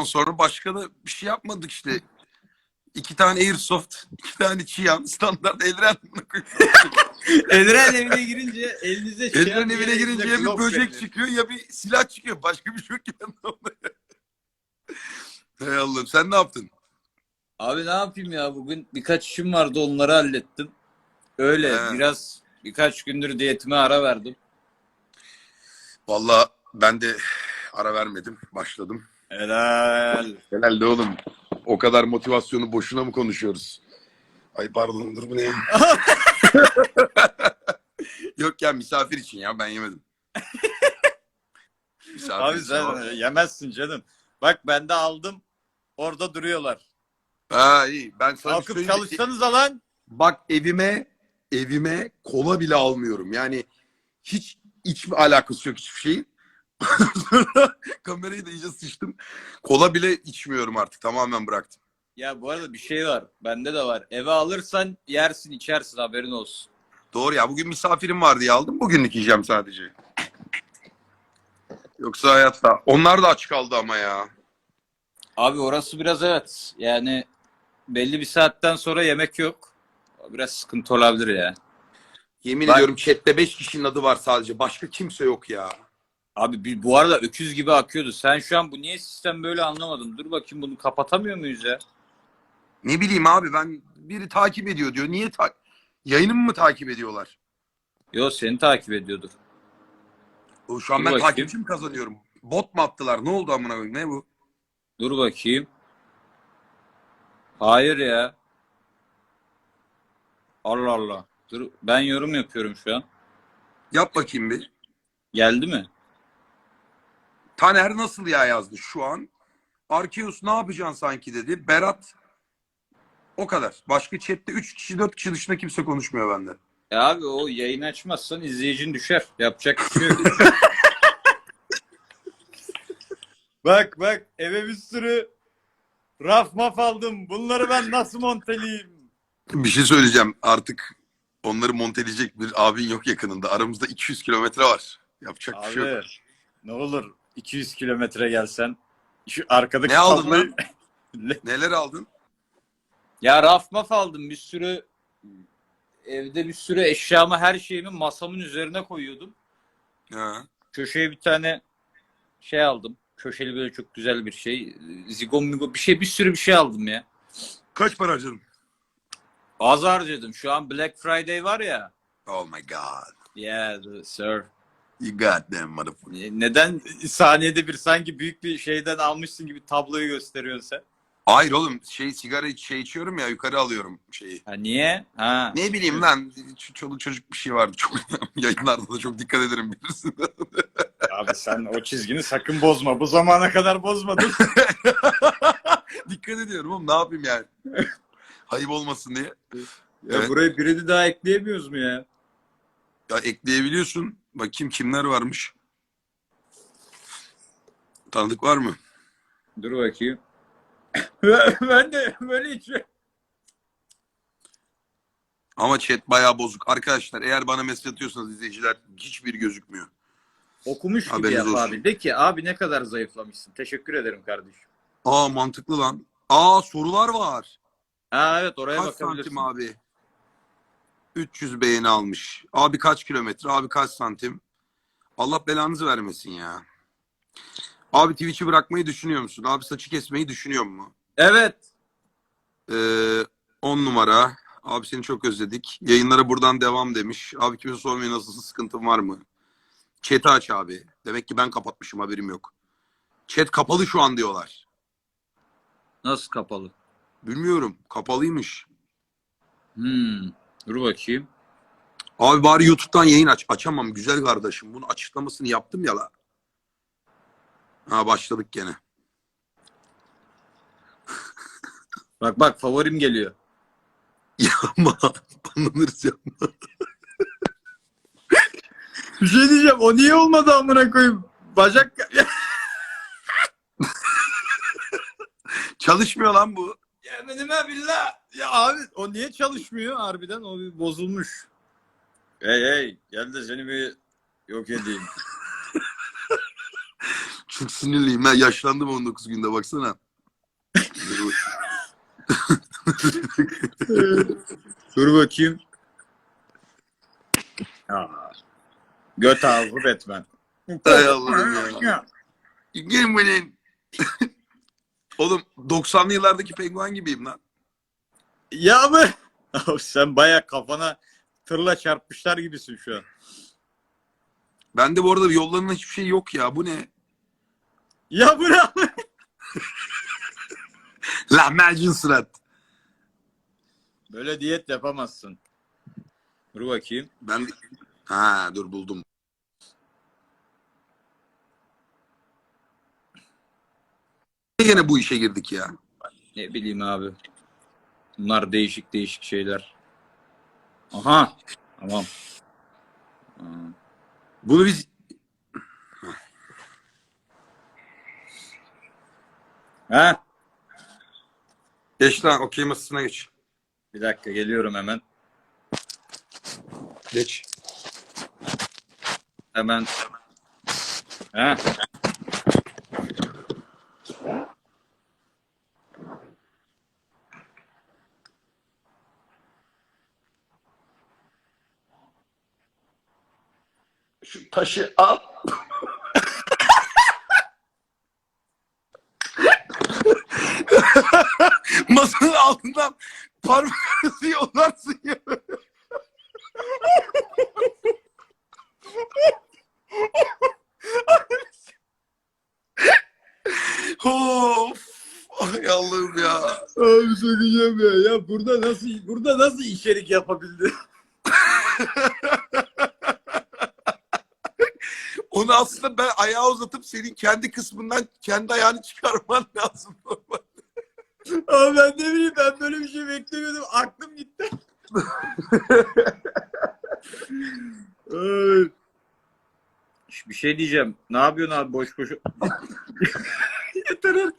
Ondan sonra başka da bir şey yapmadık işte. İki tane Airsoft, iki tane Çiyan, standart Elren. Elren evine girince elinize şey Elren evine girince ya bir Glock böcek verilir. çıkıyor ya bir silah çıkıyor. Başka bir şey yok ki. Hey Allah'ım sen ne yaptın? Abi ne yapayım ya bugün birkaç işim vardı onları hallettim. Öyle He. biraz birkaç gündür diyetime ara verdim. Vallahi ben de ara vermedim. Başladım. Helal. Herhalde oğlum. O kadar motivasyonu boşuna mı konuşuyoruz? Ay pardon dur bu ne? ya? Yok ya misafir için ya ben yemedim. Misafir Abi için sen ama. yemezsin canım. Bak ben de aldım. Orada duruyorlar. Ha iyi. Ben sana bir Kalkıp söyleyeyim mi? çalışsanız lan. Bak evime evime kola bile almıyorum. Yani hiç içme alakası yok hiçbir şeyin. Sonra kamerayı da iyice sıçtım. Kola bile içmiyorum artık. Tamamen bıraktım. Ya bu arada bir şey var. Bende de var. Eve alırsan yersin içersin haberin olsun. Doğru ya. Bugün misafirim var diye aldım. Bugünlük yiyeceğim sadece. Yoksa hayatta. Onlar da aç kaldı ama ya. Abi orası biraz evet. Yani belli bir saatten sonra yemek yok. Biraz sıkıntı olabilir ya. Yemin Bak- ediyorum chatte 5 kişinin adı var sadece. Başka kimse yok ya. Abi bir- bu arada öküz gibi akıyordu. Sen şu an bu niye sistem böyle anlamadım. Dur bakayım bunu kapatamıyor muyuz ya? Ne bileyim abi ben biri takip ediyor diyor. Niye ta yayınımı mı takip ediyorlar? Yo seni takip ediyordur. O Şu an Dur ben bakayım. takipçi mi kazanıyorum? Bot mu attılar? Ne oldu amına koyayım? Ne bu? Dur bakayım. Hayır ya. Allah Allah. Dur ben yorum yapıyorum şu an. Yap bakayım bir. Geldi mi? Taner nasıl ya yazdı şu an? Arkeus ne yapacaksın sanki dedi. Berat o kadar. Başka chatte 3 kişi 4 kişi dışında kimse konuşmuyor bende. E abi o yayın açmazsan izleyicin düşer. Yapacak bir şey yok. bak bak eve bir sürü raf maf aldım. Bunları ben nasıl monteleyeyim? Bir şey söyleyeceğim. Artık onları monteleyecek bir abin yok yakınında. Aramızda 200 kilometre var. Yapacak bir şey Abi yok. ne olur 200 kilometre gelsen. Şu arkadaki Ne aldın tabloyu- Neler aldın? Ya raf maf aldım bir sürü evde bir sürü eşyamı her şeyimi masamın üzerine koyuyordum. Ha. Köşeye bir tane şey aldım. Köşeli böyle çok güzel bir şey. Zigon migo bir şey bir sürü bir şey aldım ya. Kaç para harcadın? Az harcadım. Şu an Black Friday var ya. Oh my god. Yeah the- sir. You got them motherfucker. Ne- Neden saniyede bir sanki büyük bir şeyden almışsın gibi tabloyu gösteriyorsun sen? Hayır oğlum şey sigara iç- şey içiyorum ya yukarı alıyorum şeyi. Ha niye? Ha. Ne bileyim lan ç- çoluk çocuk bir şey vardı çok yayınlarda da çok dikkat ederim bilirsin. Abi sen o çizgini sakın bozma. Bu zamana kadar bozmadın. dikkat ediyorum oğlum ne yapayım yani. Ayıp olmasın diye. Ya Evet. buraya birini daha ekleyemiyoruz mu ya? Ya ekleyebiliyorsun. Bakayım kimler varmış. Tanıdık var mı? Dur bakayım. ben de böyle içiyorum. Ama chat bayağı bozuk. Arkadaşlar eğer bana mesaj atıyorsanız izleyiciler hiçbir gözükmüyor. Okumuş gibi Haberiniz yap olsun. abi. De ki abi ne kadar zayıflamışsın. Teşekkür ederim kardeşim. Aa mantıklı lan. Aa sorular var. Ha evet oraya Kaç bakabilirsin. santim abi? 300 beğeni almış. Abi kaç kilometre? Abi kaç santim? Allah belanızı vermesin ya. Abi Twitch'i bırakmayı düşünüyor musun? Abi saçı kesmeyi düşünüyor mu? Evet. Ee, 10 numara. Abi seni çok özledik. Yayınlara buradan devam demiş. Abi kimse sormuyor nasılsın sıkıntın var mı? Chat'i aç abi. Demek ki ben kapatmışım haberim yok. Chat kapalı şu an diyorlar. Nasıl kapalı? Bilmiyorum. Kapalıymış. Hmm. Dur bakayım. Abi bari YouTube'dan yayın aç. Açamam güzel kardeşim. Bunun açıklamasını yaptım ya la. Ha başladık gene. Bak bak favorim geliyor. Yapma. Banlanırız ya. Bir şey diyeceğim. O niye olmadı amına koyayım? Bacak Çalışmıyor lan bu. Yeminime billah. Ya abi o niye çalışmıyor harbiden? O bir bozulmuş. Hey hey gel de seni bir yok edeyim. Çok sinirliyim. Ben yaşlandım 19 günde baksana. Dur bakayım. Aa, göt ağzı Batman. Hay Allah'ım ya. Gelin benim. Oğlum 90'lı yıllardaki penguen gibiyim lan. Ya mı? Sen baya kafana tırla çarpmışlar gibisin şu an. Bende bu arada yollarında hiçbir şey yok ya. Bu ne? Ya bu ne? Lahmacun surat. Böyle diyet yapamazsın. Dur bakayım. Ben Ha dur buldum. Yine bu işe girdik ya. Ne bileyim abi. Bunlar değişik değişik şeyler. Aha. Tamam. Bunu biz Ha? geç lan okey masasına geç. Bir dakika geliyorum hemen. Geç. Hemen. Ha? Şu taşı al. Masanın altından parmağınızı yollarsın ya. of. Ay Allah'ım ya. Abi söyleyeceğim ya. Ya burada nasıl burada nasıl içerik yapabildi? Onu aslında ben ayağı uzatıp senin kendi kısmından kendi ayağını çıkarman lazım. Abi ben ne bileyim ben böyle bir şey beklemiyordum. Aklım gitti. Bir şey diyeceğim. Ne yapıyorsun abi boş boş? Yeter.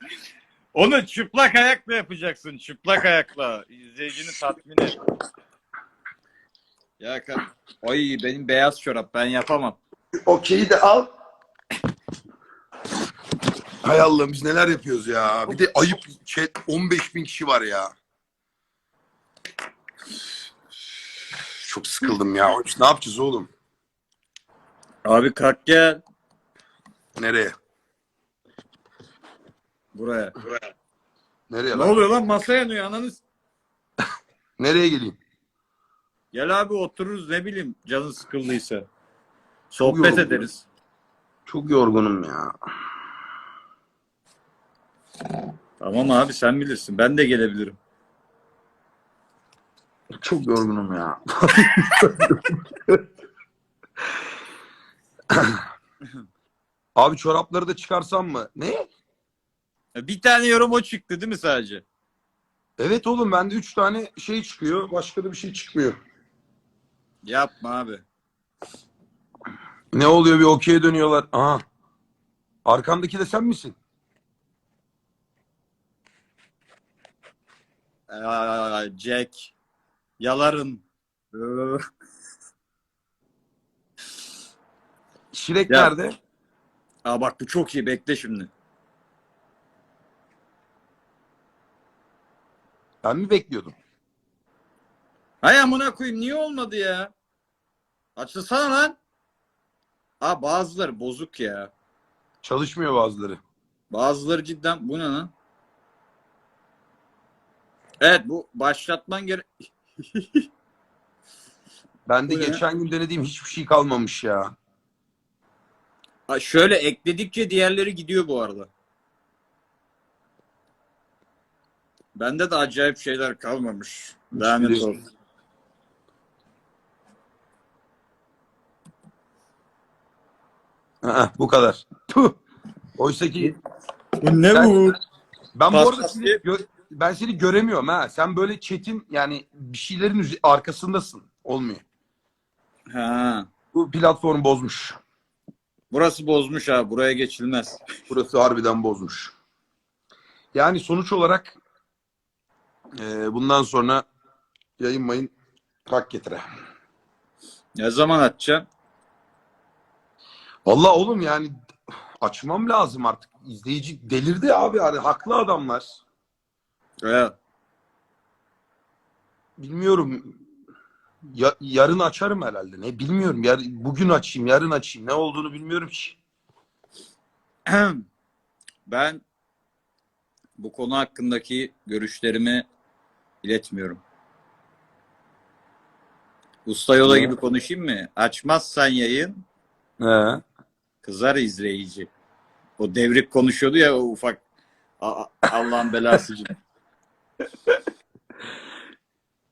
Onu çıplak ayakla yapacaksın. Çıplak ayakla. İzleyicini tatmin et. Ya Ay benim beyaz çorap ben yapamam. Okeyi de al. Hay Allah'ım biz neler yapıyoruz ya. Bir de ayıp chat 15 bin kişi var ya. Çok sıkıldım ya. Biz ne yapacağız oğlum? Abi kalk gel. Nereye? Buraya. Nereye Ne lan? oluyor lan masa yanıyor ananız. Nereye geleyim? Gel abi otururuz ne bileyim canın sıkıldıysa. Çok Sohbet yoruldum. ederiz. Çok yorgunum ya. Tamam abi sen bilirsin. Ben de gelebilirim. Çok yorgunum ya. Abi çorapları da çıkarsam mı? Ne? Bir tane yorum o çıktı değil mi sadece? Evet oğlum bende 3 tane şey çıkıyor. Başka da bir şey çıkmıyor. Yapma abi. Ne oluyor bir okey'e dönüyorlar. Aha. Arkamdaki de sen misin? Jack. Yaların. Ee, Şirek Ya. nerede? Aa bak bu çok iyi. Bekle şimdi. Ben mi bekliyordum? Hay amına koyayım niye olmadı ya? Açılsana lan. Aa bazıları bozuk ya. Çalışmıyor bazıları. Bazıları cidden bu ne lan? Evet bu başlatman gerek. Bende Bu ne? geçen gün denediğim hiçbir şey kalmamış ya. Ha, Şöyle ekledikçe diğerleri gidiyor bu arada. Bende de acayip şeyler kalmamış. Lanet Hiçbiri- olsun. Aa, bu kadar. Tuh. Oysa ki Bu ne Ben- bu? ben bu Pas arada seni, gö- ben seni göremiyorum ha. Sen böyle chat'in yani bir şeylerin üze- arkasındasın. Olmuyor. Ha. Bu platform bozmuş. Burası bozmuş ha. Buraya geçilmez. Burası harbiden bozmuş. Yani sonuç olarak e, bundan sonra yayın mayın hak getire. Ne zaman atacaksın? Vallahi oğlum yani açmam lazım artık. İzleyici delirdi abi. Yani haklı adamlar. Evet. Bilmiyorum. Ya, yarın açarım herhalde. Ne bilmiyorum. Yar, bugün açayım, yarın açayım. Ne olduğunu bilmiyorum ki. Ben bu konu hakkındaki görüşlerimi iletmiyorum. Usta yola gibi konuşayım mı? Açmazsan yayın He. Kızar izleyici. O devrik konuşuyordu ya o ufak Allah'ın belası gibi.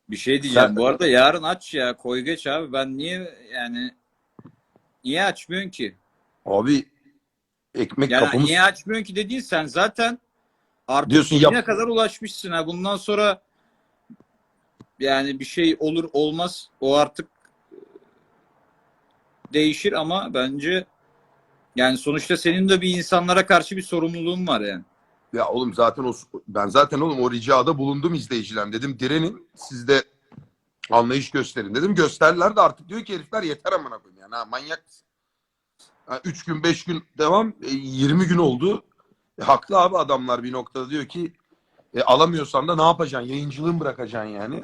Bir şey diyeceğim. Sen- Bu arada yarın aç ya. Koy geç abi. Ben niye yani niye açmıyorsun ki? Abi ekmek Yani kapımız niye açmıyorsun ki dediğin sen zaten artık Diyorsun yap- kadar ulaşmışsın ha. Bundan sonra yani bir şey olur olmaz o artık değişir ama bence yani sonuçta senin de bir insanlara karşı bir sorumluluğun var yani. Ya oğlum zaten o ben zaten oğlum o ricada bulundum izleyiciler dedim direnin siz de anlayış gösterin dedim gösterdiler de artık diyor ki herifler yeter amına koyayım yani ha manyak mısın? Ha, üç gün beş gün devam e, 20 gün oldu. E, haklı abi adamlar bir noktada diyor ki e, alamıyorsan da ne yapacaksın? Yayıncılığın bırakacaksın yani.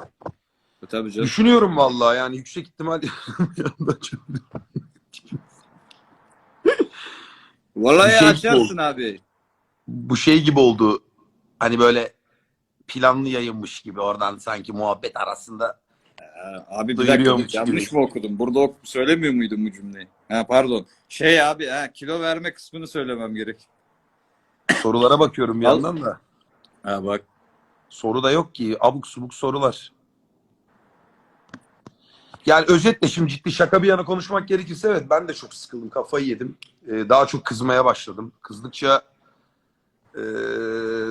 E, Tabii canım. Düşünüyorum vallahi yani yüksek ihtimal bir yandan çok- Vallahi şey açarsın abi. bu şey gibi oldu. Hani böyle planlı yayınmış gibi oradan sanki muhabbet arasında Ha, Abi bir dakika yanlış gibi. mı okudum? Burada ok- söylemiyor muydum bu cümleyi? Ha pardon. Şey abi ha kilo verme kısmını söylemem gerek. sorulara bakıyorum bir yandan da. Ha bak. Soru da yok ki. Abuk subuk sorular. Yani özetle şimdi ciddi şaka bir yana konuşmak gerekirse evet ben de çok sıkıldım. Kafayı yedim. Ee, daha çok kızmaya başladım. Kızdıkça ee,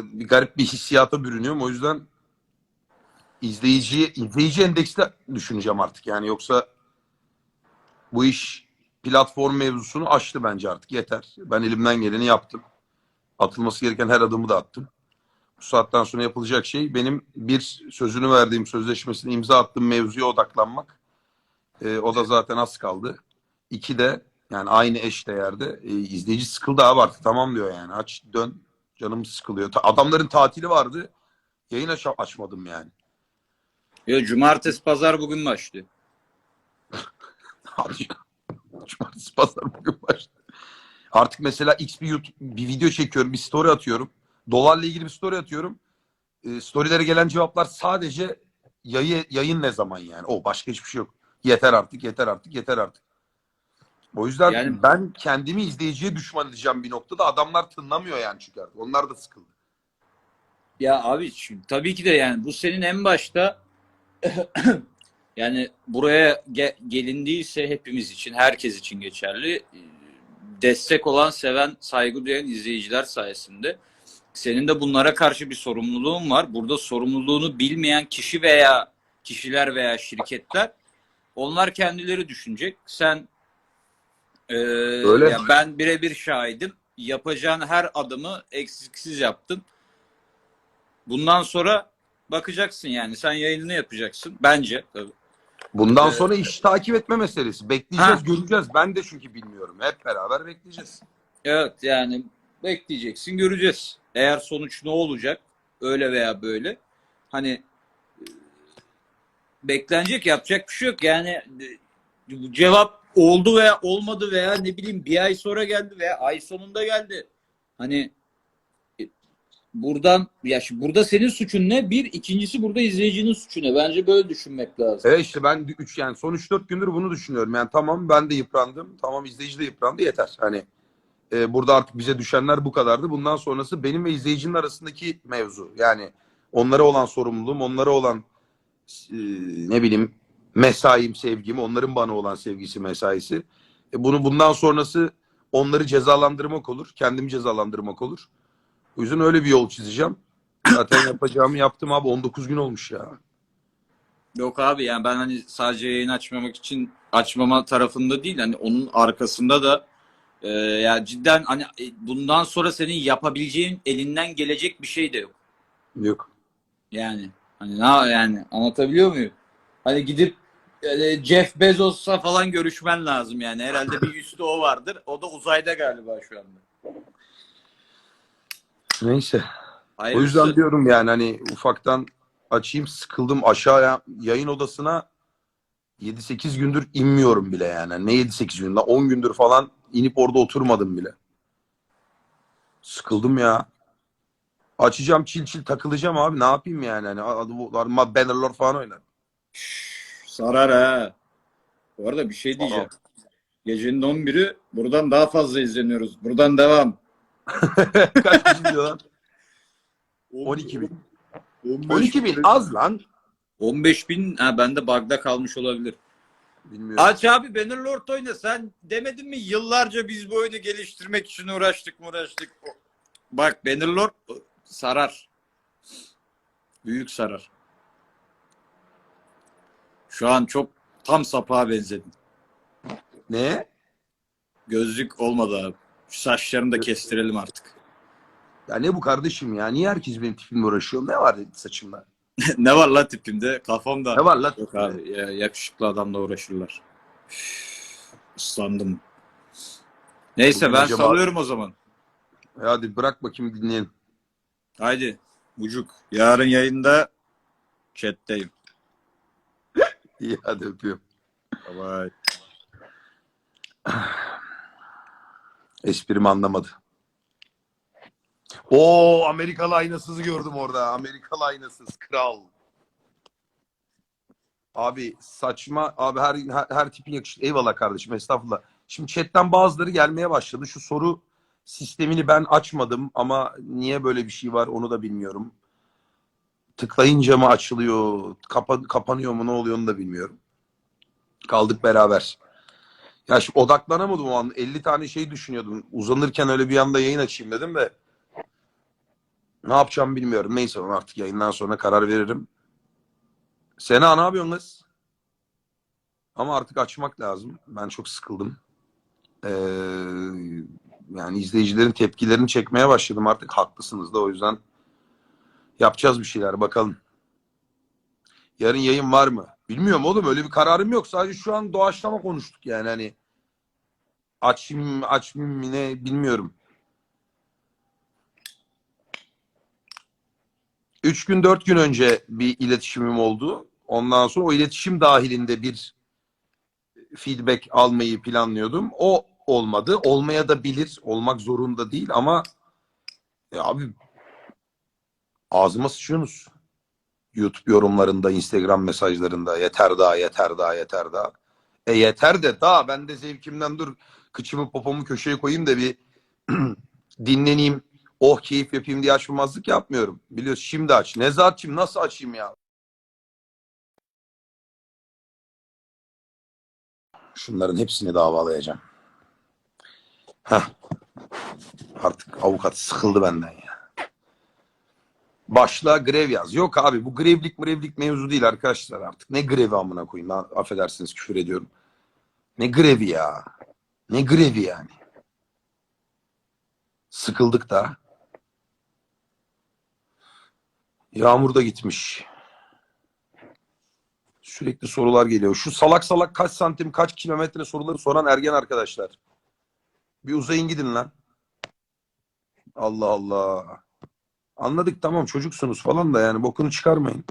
bir garip bir hissiyata bürünüyorum. O yüzden izleyici izleyici endekste düşüneceğim artık. Yani yoksa bu iş platform mevzusunu aştı bence artık. Yeter. Ben elimden geleni yaptım. Atılması gereken her adımı da attım bu saatten sonra yapılacak şey benim bir sözünü verdiğim sözleşmesine imza attığım mevzuya odaklanmak. Ee, o da zaten az kaldı. İki de yani aynı eş değerde e, izleyici sıkıldı abi artık tamam diyor yani aç dön canım sıkılıyor. Ta- adamların tatili vardı yayın aç açmadım yani. Yo, cumartesi pazar bugün başlıyor. Abi cumartesi pazar bugün başladı. Artık mesela X bir, YouTube, bir video çekiyorum bir story atıyorum. Dolarla ilgili bir story atıyorum. E, storylere gelen cevaplar sadece yayı, yayın ne zaman yani. O başka hiçbir şey yok. Yeter artık, yeter artık, yeter artık. O yüzden Yani- ben kendimi izleyiciye düşman edeceğim bir noktada. Adamlar tınlamıyor yani çünkü artık. Onlar da sıkıldı. Ya abi şimdi tabii ki de yani bu senin en başta yani buraya ge- gelindiyse hepimiz için, herkes için geçerli. Destek olan, seven, saygı duyan izleyiciler sayesinde senin de bunlara karşı bir sorumluluğun var. Burada sorumluluğunu bilmeyen kişi veya kişiler veya şirketler onlar kendileri düşünecek. Sen e, Öyle. ya ben birebir şahidim. Yapacağın her adımı eksiksiz yaptın. Bundan sonra bakacaksın yani. Sen yayınını yapacaksın. Bence. Tabii. Bundan Ee, sonra iş takip etme meselesi. Bekleyeceğiz, Ha. göreceğiz. Ben de çünkü bilmiyorum. Hep beraber bekleyeceğiz. Evet yani bekleyeceksin göreceğiz. Eğer sonuç ne olacak öyle veya böyle hani beklenecek yapacak bir şey yok. Yani e, cevap oldu veya olmadı veya ne bileyim bir ay sonra geldi veya ay sonunda geldi. Hani e, buradan ya şimdi burada senin suçun ne? Bir ikincisi burada izleyicinin suçu ne? Bence böyle düşünmek lazım. Evet işte ben 3 yani son 3-4 gündür bunu düşünüyorum. Yani tamam ben de yıprandım. Tamam izleyici de yıprandı yeter. Hani e, burada artık bize düşenler bu kadardı. Bundan sonrası benim ve izleyicinin arasındaki mevzu. Yani onlara olan sorumluluğum, onlara olan e, ne bileyim mesaim, sevgim, onların bana olan sevgisi, mesaisi. E, bunu bundan sonrası onları cezalandırmak olur. Kendimi cezalandırmak olur. O yüzden öyle bir yol çizeceğim. Zaten yapacağımı yaptım abi. 19 gün olmuş ya. Yok abi yani ben hani sadece yayın açmamak için açmama tarafında değil hani onun arkasında da e, ya cidden hani e, bundan sonra senin yapabileceğin elinden gelecek bir şey de yok. Yok. Yani hani ne yani anlatabiliyor muyum? Hani gidip e, Jeff Bezos'la falan görüşmen lazım yani. Herhalde bir üstü o vardır. O da uzayda galiba şu anda. Neyse. O Hayırlısı. yüzden diyorum yani hani ufaktan açayım sıkıldım aşağıya yayın odasına 7-8 gündür inmiyorum bile yani. Ne 7-8 gündür? 10 gündür falan inip orada oturmadım bile. Sıkıldım ya. Açacağım çil çil takılacağım abi. Ne yapayım yani? Hani adamlar bannerlar falan oynar. Sarar ha. Bu arada bir şey diyeceğim. Gecenin 11'ü buradan daha fazla izleniyoruz. Buradan devam. Kaç kişi diyor lan? 12 bin. 12 bin az lan. 15 bin ha bende bug'da kalmış olabilir. Bilmiyorum. Aç abi Bannerlord oyna. Sen demedin mi yıllarca biz bu oyunu geliştirmek için uğraştık uğraştık. Bak Bannerlord sarar. Büyük sarar. Şu an çok tam sapığa benzedin. Ne? Gözlük olmadı abi. Şu saçlarını da kestirelim artık. Ya ne bu kardeşim ya? Niye herkes benim tipimle uğraşıyor? Ne var saçımda? ne var lan tipimde? Kafamda. Ne var lan? Yok abi ya, yakışıklı adamla uğraşırlar. Üf. Neyse Bugün ben salıyorum o zaman. E Hadi bırak bakayım dinleyelim. Haydi Bucuk. Yarın yayında chatteyim. İyi hadi öpüyorum. Bye. Esprimi anlamadı. O Amerikalı aynasızı gördüm orada. Amerikalı aynasız kral. Abi saçma abi her her, her tipin yakışıklı. Eyvallah kardeşim estağfurullah. Şimdi chatten bazıları gelmeye başladı. Şu soru sistemini ben açmadım ama niye böyle bir şey var onu da bilmiyorum. Tıklayınca mı açılıyor, kapa- kapanıyor mu ne oluyor onu da bilmiyorum. Kaldık beraber. Ya şimdi odaklanamadım o an. 50 tane şey düşünüyordum. Uzanırken öyle bir anda yayın açayım dedim de ne yapacağımı bilmiyorum. Neyse ben artık yayından sonra karar veririm. Sena ne yapıyorsun kız? Ama artık açmak lazım. Ben çok sıkıldım. Ee, yani izleyicilerin tepkilerini çekmeye başladım artık. Haklısınız da o yüzden yapacağız bir şeyler bakalım. Yarın yayın var mı? Bilmiyorum oğlum öyle bir kararım yok. Sadece şu an doğaçlama konuştuk yani hani açayım açmayayım mı ne bilmiyorum. Üç gün dört gün önce bir iletişimim oldu. Ondan sonra o iletişim dahilinde bir feedback almayı planlıyordum. O olmadı. Olmaya da bilir. Olmak zorunda değil ama ya abi ağzıma sıçıyorsunuz. YouTube yorumlarında, Instagram mesajlarında yeter daha, yeter daha, yeter daha. E yeter de daha ben de zevkimden dur kıçımı popomu köşeye koyayım da bir dinleneyim, oh keyif yapayım diye açmamazlık yapmıyorum. Biliyorsun şimdi aç. Nezatçım nasıl açayım ya? Şunların hepsini davalayacağım. Heh. Artık avukat sıkıldı benden ya. Başla grev yaz. Yok abi bu grevlik grevlik mevzu değil arkadaşlar artık. Ne grevi amına koyayım. lan? Affedersiniz küfür ediyorum. Ne grevi ya. Ne grevi yani. Sıkıldık da. Yağmur da gitmiş. Sürekli sorular geliyor. Şu salak salak kaç santim kaç kilometre soruları soran ergen arkadaşlar. Bir uzayın gidin lan. Allah Allah. Anladık tamam çocuksunuz falan da yani bokunu çıkarmayın.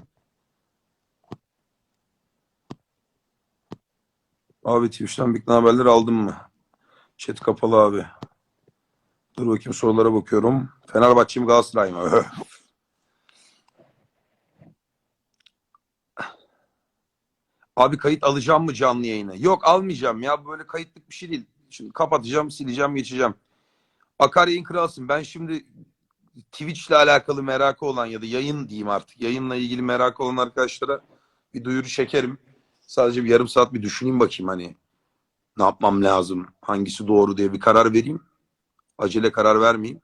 Abi Twitch'ten bir haberleri aldın mı? Chat kapalı abi. Dur bakayım sorulara bakıyorum. Fenerbahçe mi Galatasaray mı? Abi kayıt alacağım mı canlı yayına? Yok almayacağım ya böyle kayıtlık bir şey değil. Şimdi kapatacağım, sileceğim, geçeceğim. Akar yayın kralsın. Ben şimdi Twitch'le alakalı merakı olan ya da yayın diyeyim artık. Yayınla ilgili merakı olan arkadaşlara bir duyuru çekerim. Sadece bir yarım saat bir düşüneyim bakayım hani ne yapmam lazım, hangisi doğru diye bir karar vereyim. Acele karar vermeyeyim.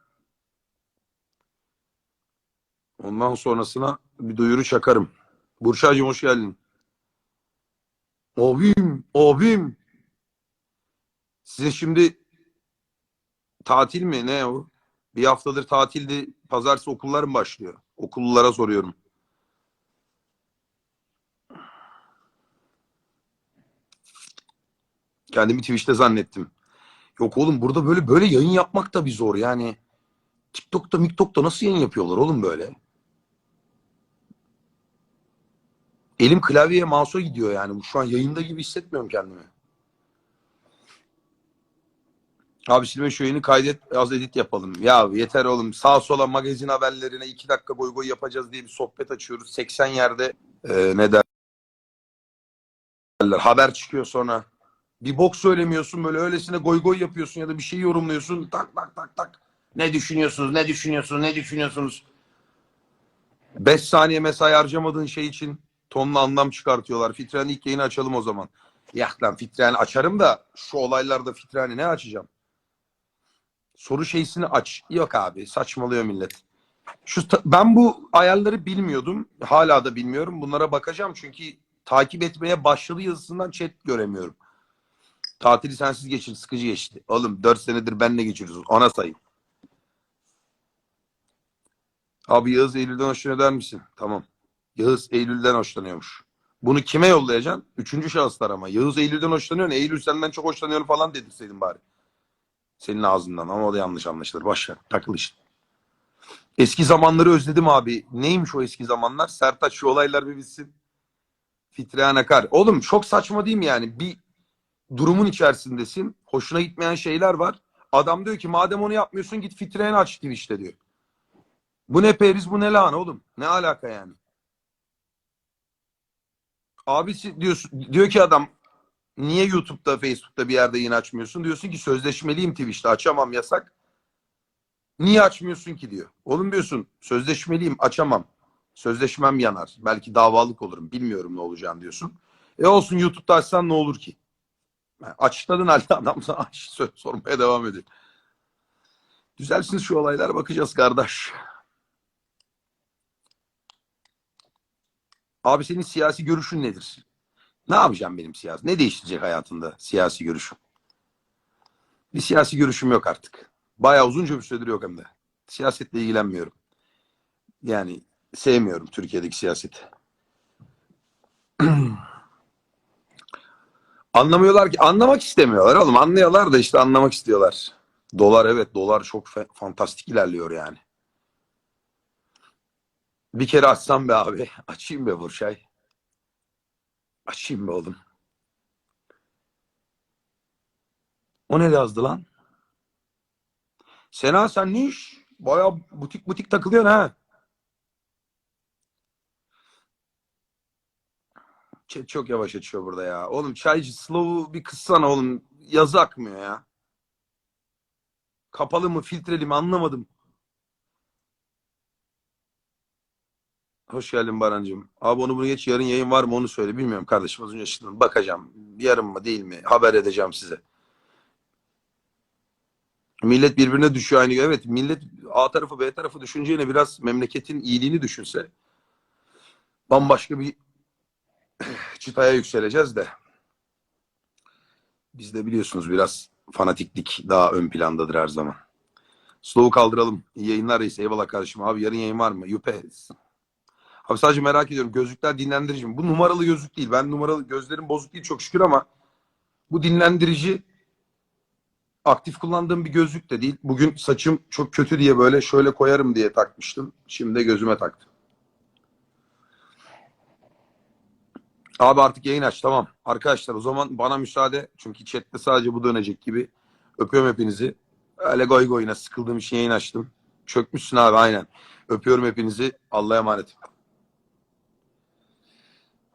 Ondan sonrasına bir duyuru çakarım. Burçacığım hoş geldin. Abim, abim. Sizin şimdi tatil mi ne o? Bir haftadır tatildi. Pazartesi okullar mı başlıyor? Okullulara soruyorum. Kendimi Twitch'te zannettim. Yok oğlum burada böyle böyle yayın yapmak da bir zor yani. TikTok'ta, MikTok'ta nasıl yayın yapıyorlar oğlum böyle? Elim klavyeye, mouse'a gidiyor yani. Şu an yayında gibi hissetmiyorum kendimi. Abi Silve şu yayını kaydet az edit yapalım. Ya yeter oğlum. Sağa sola magazin haberlerine iki dakika goy goy yapacağız diye bir sohbet açıyoruz. 80 yerde e, ne derler haber çıkıyor sonra. Bir bok söylemiyorsun böyle öylesine goy goy yapıyorsun ya da bir şey yorumluyorsun. Tak tak tak tak. Ne düşünüyorsunuz? Ne düşünüyorsunuz? Ne düşünüyorsunuz? 5 saniye mesai harcamadığın şey için tonla anlam çıkartıyorlar. Fitre'nin ilk yayını açalım o zaman. Ya lan Fitre'ni açarım da şu olaylarda Fitre'ni ne açacağım? Soru şeysini aç. Yok abi saçmalıyor millet. Şu ben bu ayarları bilmiyordum. Hala da bilmiyorum. Bunlara bakacağım çünkü takip etmeye başladı yazısından chat göremiyorum. Tatili sensiz geçin sıkıcı geçti. Oğlum 4 senedir benle geçiriyoruz. Ana sayın. Abi Yağız Eylül'den hoşlanıyor der misin? Tamam. Yağız Eylül'den hoşlanıyormuş. Bunu kime yollayacaksın? Üçüncü şahıslar ama. Yağız Eylül'den hoşlanıyor. Eylül senden çok hoşlanıyor falan dedirseydin bari. Senin ağzından ama o da yanlış anlaşılır. Ver. Takıl işte. Eski zamanları özledim abi. Neymiş o eski zamanlar? Sertaç şu olaylar bir bitsin. Fitrehan Akar. Oğlum çok saçma değil mi yani? Bir durumun içerisindesin. Hoşuna gitmeyen şeyler var. Adam diyor ki madem onu yapmıyorsun git Fitrehan aç Twitch'te diyor. Bu ne periz bu ne lahana oğlum? Ne alaka yani? Abisi diyorsun, diyor ki adam niye YouTube'da, Facebook'ta bir yerde yayın açmıyorsun? Diyorsun ki sözleşmeliyim Twitch'te açamam yasak. Niye açmıyorsun ki diyor. Oğlum diyorsun sözleşmeliyim açamam. Sözleşmem yanar. Belki davalık olurum. Bilmiyorum ne olacağını diyorsun. E olsun YouTube'da açsan ne olur ki? Yani açıkladın halde adam sana sormaya devam ediyor. Düzelsin şu olaylar bakacağız kardeş. Abi senin siyasi görüşün nedir? Ne yapacağım benim siyasi? Ne değiştirecek hayatında siyasi görüşüm? Bir siyasi görüşüm yok artık. Bayağı uzunca bir süredir yok hem de. Siyasetle ilgilenmiyorum. Yani sevmiyorum Türkiye'deki siyaseti. Anlamıyorlar ki. Anlamak istemiyorlar oğlum. Anlıyorlar da işte anlamak istiyorlar. Dolar evet dolar çok fantastik ilerliyor yani. Bir kere açsam be abi. Açayım be Burçay. Açayım be oğlum. O ne yazdı lan? Sena sen ne iş? Baya butik butik takılıyorsun ha. Chat çok yavaş açıyor burada ya. Oğlum çaycı slow'u bir kıssana oğlum. Yazı akmıyor ya. Kapalı mı filtreli mi anlamadım. Hoş geldin Barancığım. Abi onu bunu geç yarın yayın var mı onu söyle. Bilmiyorum kardeşim az önce açtım. Bakacağım. Yarın mı değil mi? Haber edeceğim size. Millet birbirine düşüyor aynı. Evet millet A tarafı B tarafı düşüneceğine biraz memleketin iyiliğini düşünse bambaşka bir çıtaya yükseleceğiz de. Biz de biliyorsunuz biraz fanatiklik daha ön plandadır her zaman. Slow'u kaldıralım. İyi yayınlar reis. Eyvallah kardeşim. Abi yarın yayın var mı? Yüpe. Abi sadece merak ediyorum. Gözlükler dinlendirici mi? Bu numaralı gözlük değil. Ben numaralı gözlerim bozuk değil çok şükür ama bu dinlendirici aktif kullandığım bir gözlük de değil. Bugün saçım çok kötü diye böyle şöyle koyarım diye takmıştım. Şimdi de gözüme taktım. Abi artık yayın aç tamam. Arkadaşlar o zaman bana müsaade. Çünkü chatte sadece bu dönecek gibi. Öpüyorum hepinizi. Öyle goy goyuna sıkıldığım için yayın açtım. Çökmüşsün abi aynen. Öpüyorum hepinizi. Allah'a emanet.